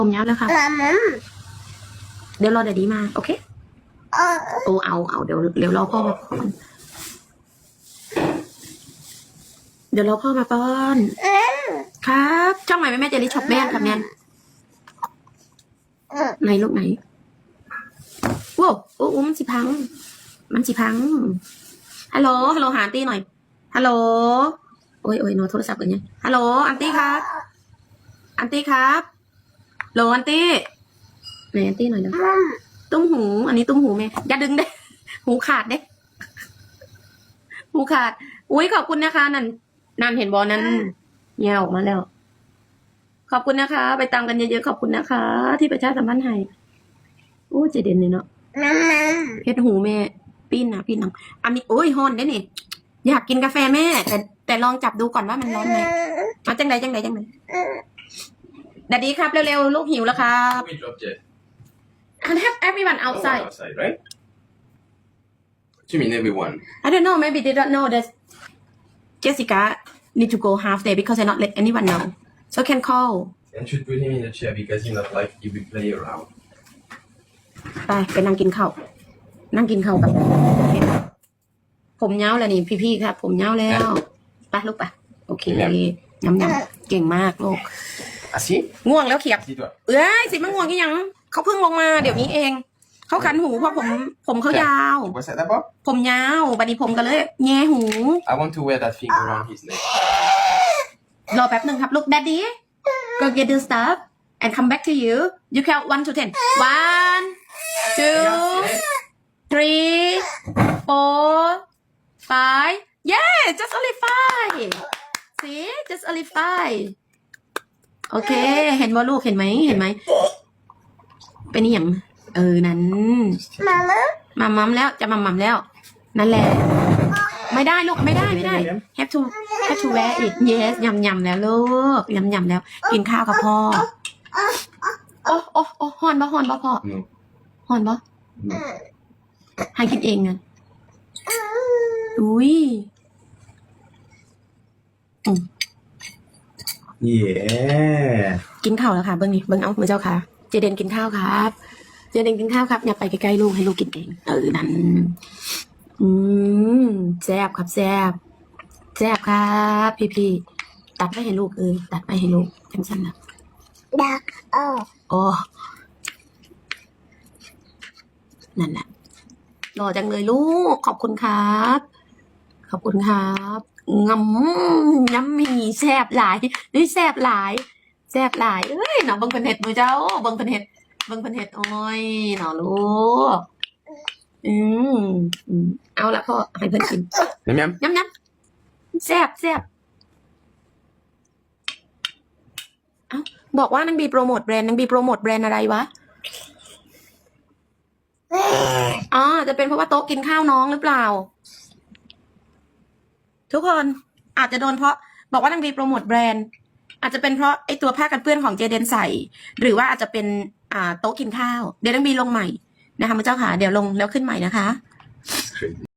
ผมยับแล้วค่ะ Mama. เดี๋ยวรอเดี๋ยวดีมา โอเค Uh, โอ้เอาเอาเดี๋ยวเดี๋ยวรอพ่อมาป้อน เดี๋ยวรอพ่อมาป้อน mm, ครับช่องใหม่แม่แม่เจลิช็อปแม่ครับแนน mm. ไหนลูกไหนว้าวโอ้โอ้มันสิพัง มันสิพัง ฮัลโหล ฮัลโหลหาอันตี้หน่อย ฮัลโหล โอ้ยโอ้ยโนตโทรศัพท์กันยังฮัลโหล อันตี้ครับ อันตี้ครับ โหลอันตี้ไหนอันตี้หน่อยเดี๋ยว Mom. ตุ้มหู อันนี้ตุ้มหูแม่อย่าดึงเด้หูขาดเด้หูขาด อุ้ยขอบคุณนะคะ นั่นนั่นเห็นบอลนั้นเงียออกมาแล้ว ขอบคุณนะคะ ไปตามกันเยอะๆขอบคุณนะคะ ที่ประชาสัมพันธ์ให้อู้เจเด่นเลยเนาะ Mama. เพชรหูแม่ปิ้นนะปิ้นนังอันนี้โอ้ยฮอนได้นี่อยากกินกาแฟแม่ แต่แต่ลองจับดูก่อนว่ามันร้อนไหมมาจังใดจังใดจังใด ดัดดีครับ เร็วๆ ลูกหิวแล้วครับ We dropped it. and have everyone Oh, outside outside, right? What do you mean everyone? I don't know. Maybe they don't know that Jessica need to go half day because I not let anyone know. So can call. And should put him in the chair because he not like he will play around. ไปไปนั่งกินข้าวนั่งกินข้าวกับผมเย้าแล้วนี่พี่ๆครับ ผมเย้าแล้วไปลูกไปโอเคยำยำๆเก่งมากลูก Assis? ง่วงแล้วเขียบ Assis-toi. เอ้ยสิมันง่วงกี่ยังเขาเพิ่งลงมาเดี๋ยวนี้เอง เขาขันหูเพราะผมผมเขายาว Tu vois ça d'abord? ผมยาวบัดนี้ผมก็เลย แง่หู I want to wear that thing around his neck. รอแป๊บหนึ่งครับลูก daddy go get the stuff and come back to you you count one to ten one two three four five yeah just only five see just only five โอเค เห็นว่าลูกเห็นไหมเห็นไหม เป็นอหย่างเออนั้น Mama. มัมมัมแล้วจะมัมมัมแล้ว นั่นแหละ ไม่ได้ลูกไม่ได้ไม่ได้ have to have to wear it yes ยำยำแล้วลูกยำยำแล้ว กินข้าวกับพ่อ โอ้โอ้โอ้ฮอนบ่ฮอนบ่พ่อ No. ฮอนบ่ให้กินเองนะอุ้ย Yeah. กินข้าวแล้วค่ะเบิ้งนี่เบิ้งเอามือเจ้าค่ะ เจเดนกินข้าวครับ เจเดนกินข้าวครับ อย่าไปใกล้ๆลูกให้ลูกกินเองเออนั่นอืมแซ่บครับแซ่บแซ่บครับ พี่พี่ๆตัดไปให้ลูกเออตัดไปให้ลูกจังสันนะ Duck. Oh. โอ้นั่นแหละรอจังเลยลูกขอบคุณครับ ขอบคุณครับงำยำห มีแซ่บหลายนี่แซ่บหลายแซ่บหลายเอ้ยหนอเบังเป็นเห็ดมือเจ้าเบังเป็นเห็ดเบังเป็นเห็ดโอ้ยหนอลูกอืมอืมเอาละพ่อให้เพื่อนกิน Miam miam. ยำยำแซ่บแซ่บเอ้าบอกว่านางบีโปรโมทแบรนด์นางบีโปรโมทแบรนด์อะไรวะอ๋อจะเป็นเพราะว่าโต๊ะกินข้าวน้องหรือเปล่า ทุกคนอาจจะโดนเพราะ บอกว่านางบีโปรโมทแบรนด์ อาจจะเป็นเพราะไอตัวผ้ากันเปื้อนของเจเดนใส่ หรือว่าอาจจะเป็นอ่าโต๊ะกินข้าว เดี๋ยวนางบีลงใหม่นะคะพระเจ้าค่ะเดี๋ยวลงแล้วขึ้นใหม่นะคะ